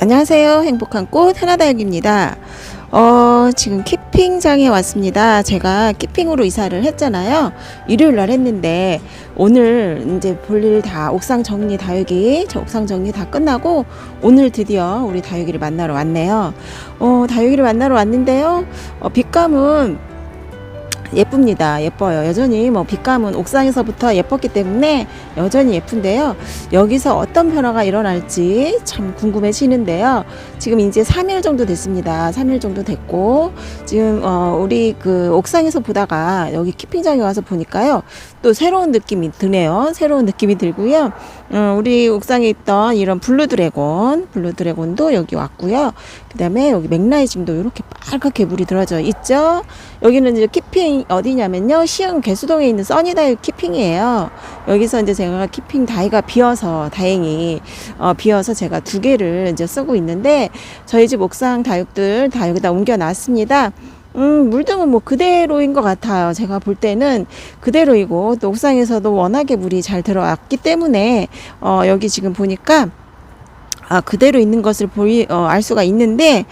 안녕하세요. 행복한 꽃 하나다육입니다. 어, 지금 키핑장에 왔습니다. 제가 키핑으로 이사를 했잖아요. 일요일 날 했는데 오늘 이제 볼일 다 옥상 정리 다육이 저 옥상 정리 다 끝나고 오늘 드디어 우리 다육이를 만나러 왔네요. 어, 다육이를 만나러 왔는데요. 어, 빛감은 예쁩니다. 예뻐요. 여전히 뭐 빛감은 옥상에서부터 예뻤기 때문에 여전히 예쁜데요. 여기서 어떤 변화가 일어날지 참 궁금해지는데요. 지금 이제 3일 정도 됐습니다. 3일 정도 됐고 지금 어 우리 그 옥상에서 보다가 여기 키핑장에 와서 보니까요. 또 새로운 느낌이 드네요. 새로운 느낌이 들고요. 음, 우리 옥상에 있던 이런 블루 드래곤, 블루 드래곤도 여기 왔고요. 그다음에 여기 맥라이징도 이렇게 빨갛게 물이 들어져 있죠. 여기는 이제 키핑 어디냐면요. 시흥 개수동에 있는 써니다이 키핑이에요. 여기서 이제 제가 키핑 다이가 비어서 다행히 어, 비어서 제가 두 개를 이제 쓰고 있는데 저희 집 옥상 다육들 다 여기다 옮겨 놨습니다. 음, 물등은 뭐 그대로인 것 같아요. 제가 볼 때는 그대로이고 또 옥상에서도 워낙에 물이 잘 들어왔기 때문에 어, 여기 지금 보니까 아, 그대로 있는 것을 보이, 어, 알 수가 있는데,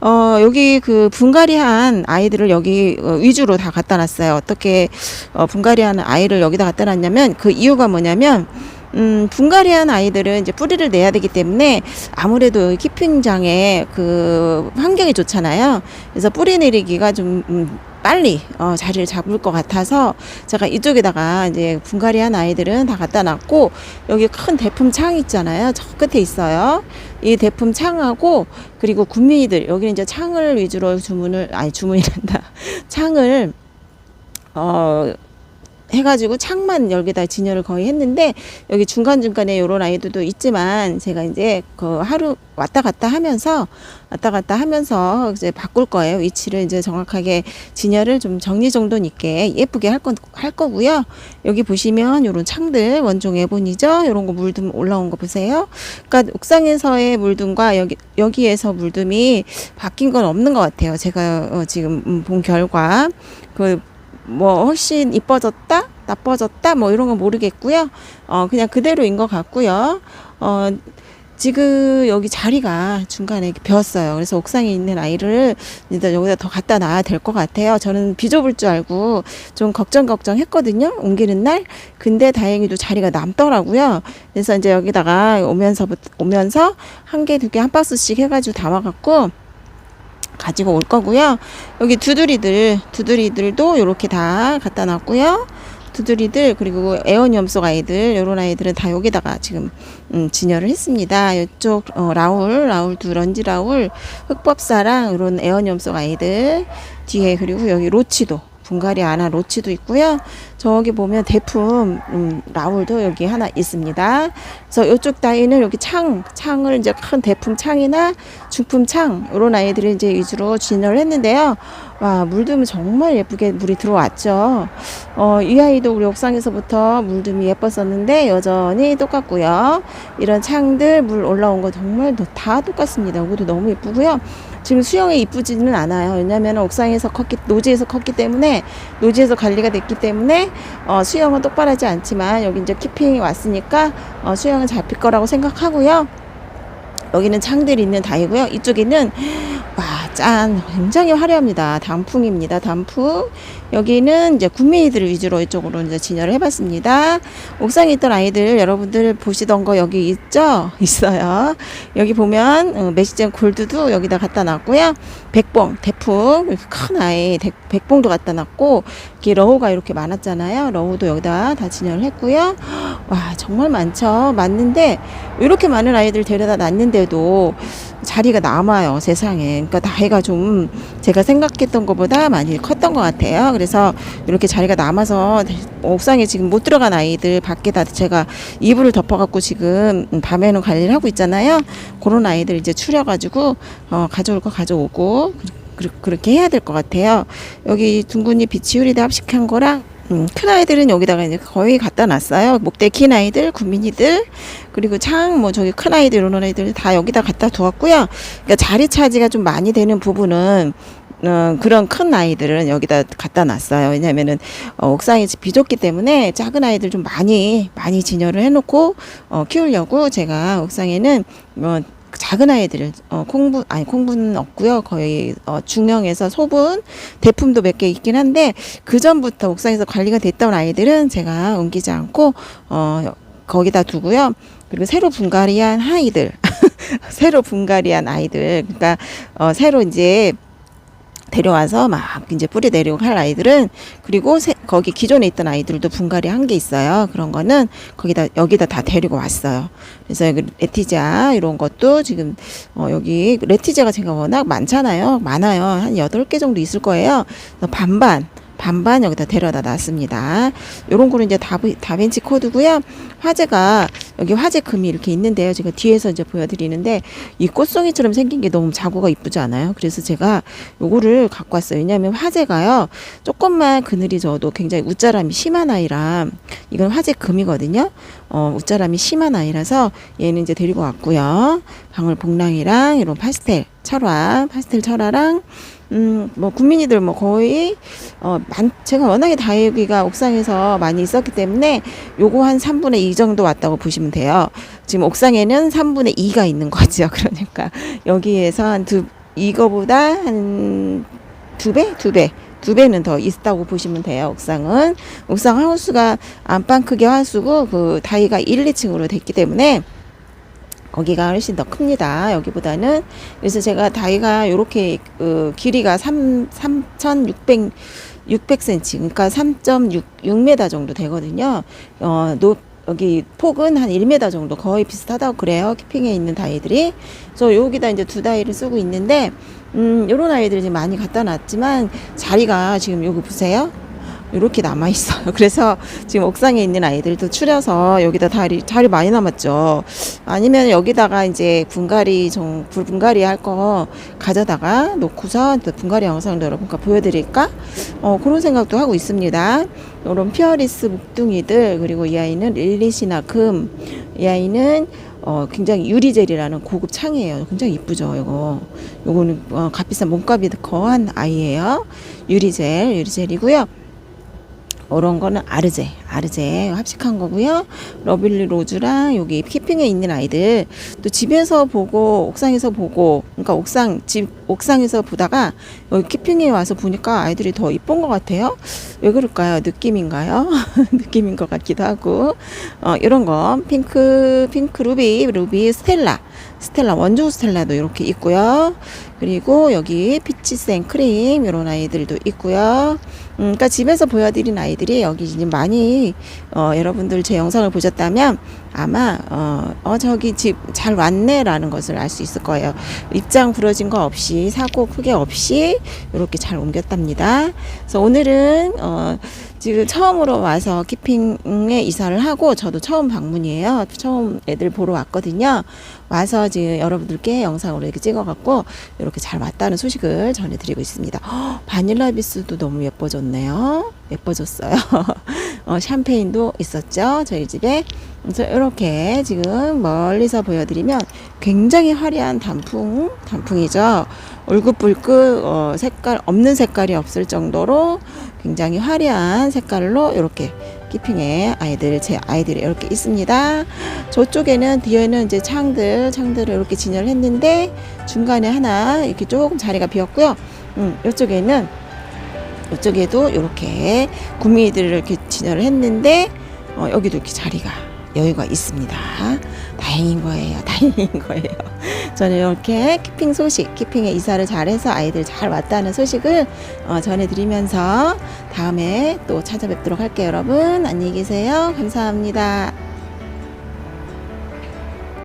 어, 여기 그 분갈이한 아이들을 여기 어, 위주로 다 갖다 놨어요. 어떻게, 어, 분갈이한 아이를 여기다 갖다 놨냐면, 그 이유가 뭐냐면, 음, 분갈이한 아이들은 이제 뿌리를 내야 되기 때문에 아무래도 키핑장에 그 환경이 좋잖아요. 그래서 뿌리 내리기가 좀, 음, 빨리 어, 자리를 잡을 것 같아서 제가 이쪽에다가 이제 분갈이한 아이들은 다 갖다 놨고 여기 큰 대품 창 있잖아요. 저 끝에 있어요. 이 대품 창하고 그리고 군민이들 여기는 이제 창을 위주로 주문을 아니 주문이란다. 창을 어 해가지고 창만 여기다 진열을 거의 했는데 여기 중간 중간에 요런 아이들도 있지만 제가 이제 그 하루 왔다 갔다 하면서 왔다 갔다 하면서 이제 바꿀 거예요. 위치를 이제 정확하게 진열을 좀 정리정돈 있게 예쁘게 할, 건, 할 거고요. 여기 보시면 요런 창들 원종 에본이죠? 요런 거 물듬 올라온 거 보세요. 그러니까 옥상에서의 물듬과 여기 여기에서 물듬이 바뀐 건 없는 것 같아요. 제가 어, 지금 음, 본 결과. 그 뭐 훨씬 이뻐졌다 나빠졌다 뭐 이런 건 모르겠고요. 어 그냥 그대로인 것 같고요. 어 지금 여기 자리가 중간에 비었어요. 그래서 옥상에 있는 아이를 일단 여기다 더 갖다 놔야 될 것 같아요. 저는 비 좁을 줄 알고 좀 걱정 걱정 했거든요 옮기는 날. 근데 다행히도 자리가 남더라고요. 그래서 이제 여기다가 오면서부터 오면서 한 개 두 개 한 박스씩 해가지고 담아갖고 가지고 올 거고요. 여기 두드리들, 두드리들도 이렇게 다 갖다 놨고요. 두드리들 그리고 에어니엄 속 아이들 요런 아이들은 다 여기다가 지금 음, 진열을 했습니다. 이쪽 어, 라울 라울 두 런지 라울 흑법사랑 이런 에어니엄 속 아이들 뒤에 그리고 여기 로치도 분갈이 아나 로치도 있고요. 저기 보면 대품 음, 라울도 여기 하나 있습니다. 그래서 이쪽 다이는 여기 창 창을 이제 큰 대품 창이나 중품 창 이런 아이들을 이제 위주로 진열을 했는데요. 와 물듬은 정말 예쁘게 물이 들어왔죠. 어, 이 아이도 우리 옥상에서부터 물듬이 예뻤었는데 여전히 똑같고요. 이런 창들 물 올라온 거 정말 다 똑같습니다. 이것도 너무 예쁘고요. 지금 수영에 이쁘지는 않아요. 왜냐하면 옥상에서 컸기 노지에서 컸기 때문에 노지에서 관리가 됐기 때문에 어, 수영은 똑바로 하지 않지만 여기 이제 키핑이 왔으니까 어, 수영은 잡힐 거라고 생각하고요. 여기는 창들이 있는 다이고요. 이쪽에는 와, 짠. 굉장히 화려합니다. 단풍입니다. 단풍. 여기는 이제 군민이들 위주로 이쪽으로 이제 진열을 해봤습니다. 옥상에 있던 아이들 여러분들 보시던 거 여기 있죠? 있어요. 여기 보면 어, 메시젠 골드도 여기다 갖다 놨고요. 백봉, 대풍, 큰 아이 대, 백봉도 갖다 놨고 이렇게 러우가 이렇게 많았잖아요. 러우도 여기다 다 진열을 했고요. 와, 정말 많죠. 맞는데 이렇게 많은 아이들 데려다 놨는데도 자리가 남아요 세상에. 그러니까 나이가 좀 제가 생각했던 것보다 많이 컸던 것 같아요. 그래서 이렇게 자리가 남아서 옥상에 지금 못 들어간 아이들 밖에다 제가 이불을 덮어갖고 지금 밤에는 관리를 하고 있잖아요. 그런 아이들 이제 추려가지고 어, 가져올 거 가져오고 그- 그렇게 해야 될 것 같아요. 여기 둥근이 비치유리대 합식한 거랑 음, 큰 아이들은 여기다가 이제 거의 갖다 놨어요. 목대 긴 아이들, 군민이들, 그리고 창, 뭐 저기 큰 아이들, 이런 아이들 다 여기다 갖다 두었고요. 그러니까 자리 차지가 좀 많이 되는 부분은 어, 그런 큰 아이들은 여기다 갖다 놨어요. 왜냐면은 어, 옥상이 비좁기 때문에 작은 아이들 좀 많이 많이 진열을 해놓고 어, 키우려고 제가 옥상에는 뭐 작은 아이들 어, 콩분 아니 콩분은 없고요. 거의 어, 중형에서 소분 대품도 몇 개 있긴 한데 그 전부터 옥상에서 관리가 됐던 아이들은 제가 옮기지 않고 어, 거기다 두고요. 그리고 새로 분갈이한 아이들, 새로 분갈이한 아이들, 그러니까 어, 새로 이제 데려와서 막 이제 뿌리 내리고 할 아이들은 그리고 새- 거기 기존에 있던 아이들도 분갈이 한 게 있어요. 그런 거는 거기다 여기다 다 데리고 왔어요. 그래서 여기 레티자 이런 것도 지금 어 여기 레티자가 제가 워낙 많잖아요. 많아요. 한 여덟 개 정도 있을 거예요. 반반 반반 여기다 데려다 놨습니다. 요런 거는 이제 다, 다벤치 코드고요. 화재가 여기 화재 금이 이렇게 있는데요. 제가 뒤에서 이제 보여드리는데 이 꽃송이처럼 생긴 게 너무 자구가 이쁘지 않아요? 그래서 제가 요거를 갖고 왔어요. 왜냐하면 화재가요. 조금만 그늘이 져도 굉장히 웃자람이 심한 아이라 이건 화재 금이거든요. 어, 웃자람이 심한 아이라서 얘는 이제 데리고 왔고요. 방울 복랑이랑 이런 파스텔 철화, 파스텔 철화랑 음, 뭐 국민이들 뭐 거의 어, 많, 제가 워낙에 다육이가 옥상에서 많이 있었기 때문에 요거 한 3분의 2 정도 왔다고 보시면 돼요. 지금 옥상에는 3분의 2가 있는 거죠. 그러니까 여기에서 한 두, 이거보다 한 두 배? 두 배. 두 배는 더 있다고 보시면 돼요. 옥상은. 옥상 하우스가 안방 크기 하우스고 그 다이가 1, 2층으로 됐기 때문에 거기가 훨씬 더 큽니다. 여기보다는. 그래서 제가 다이가 요렇게 그 길이가 3 3,600 600cm. 그러니까 3.6m 정도 되거든요. 어, 높 여기 폭은 한 1m 정도 거의 비슷하다고 그래요. 키핑에 있는 다이들이. 그래서 여기다 이제 두 다이를 쓰고 있는데 음, 요런 아이들 지금 많이 갖다 놨지만 자리가 지금 여기 보세요. 이렇게 남아 있어요. 그래서 지금 옥상에 있는 아이들도 추려서 여기다 다리 자리 많이 남았죠. 아니면 여기다가 이제 분갈이 정 분갈이 할 거 가져다가 놓고서 또 분갈이 영상도 여러분과 보여드릴까? 어 그런 생각도 하고 있습니다. 이런 피어리스 목둥이들 그리고 이 아이는 릴리시나 금, 이 아이는 어, 굉장히 유리젤이라는 고급 창이에요. 굉장히 이쁘죠, 이거. 요거는 어, 값비싼 몸값이 거한 아이예요. 유리젤, 유리젤이고요. 이런 거는 아르제, 아르제 합식한 거고요. 러빌리 로즈랑 여기 키핑에 있는 아이들 또 집에서 보고 옥상에서 보고 그러니까 옥상 집 옥상에서 보다가 여기 키핑에 와서 보니까 아이들이 더 이쁜 것 같아요. 왜 그럴까요? 느낌인가요? 느낌인 것 같기도 하고 어, 이런 거 핑크 핑크 루비 루비 스텔라 스텔라 원조 스텔라도 이렇게 있고요. 그리고 여기 피치 생크림 이런 아이들도 있고요. 음, 그러니까 집에서 보여드린 아이들이 여기 이제 많이 어, 여러분들 제 영상을 보셨다면 아마 어, 어 저기 집 잘 왔네라는 것을 알 수 있을 거예요. 입장 부러진 거 없이 사고 크게 없이 이렇게 잘 옮겼답니다. 그래서 오늘은 어, 지금 처음으로 와서 키핑에 이사를 하고 저도 처음 방문이에요. 처음 애들 보러 왔거든요. 와서 지금 여러분들께 영상으로 이렇게 찍어갖고 이렇게 잘 왔다는 소식을 전해드리고 있습니다. 헉, 바닐라 비스도 너무 예뻐졌 네요. 예뻐졌어요. 어, 샴페인도 있었죠. 저희 집에. 그래서 이렇게 지금 멀리서 보여드리면 굉장히 화려한 단풍, 단풍이죠. 울긋불긋 어, 색깔 없는 색깔이 없을 정도로 굉장히 화려한 색깔로 이렇게 키핑에 아이들 제 아이들이 이렇게 있습니다. 저쪽에는 뒤에는 이제 창들 창들을 이렇게 진열을 했는데 중간에 하나 이렇게 조금 자리가 비었고요. 음, 이쪽에는 이쪽에도 이렇게 구미들을 이렇게 진열을 했는데 어, 여기도 이렇게 자리가 여유가 있습니다. 다행인 거예요. 다행인 거예요. 저는 이렇게 키핑 소식, 키핑에 이사를 잘해서 아이들 잘 왔다는 소식을 어, 전해드리면서 다음에 또 찾아뵙도록 할게요, 여러분. 안녕히 계세요. 감사합니다.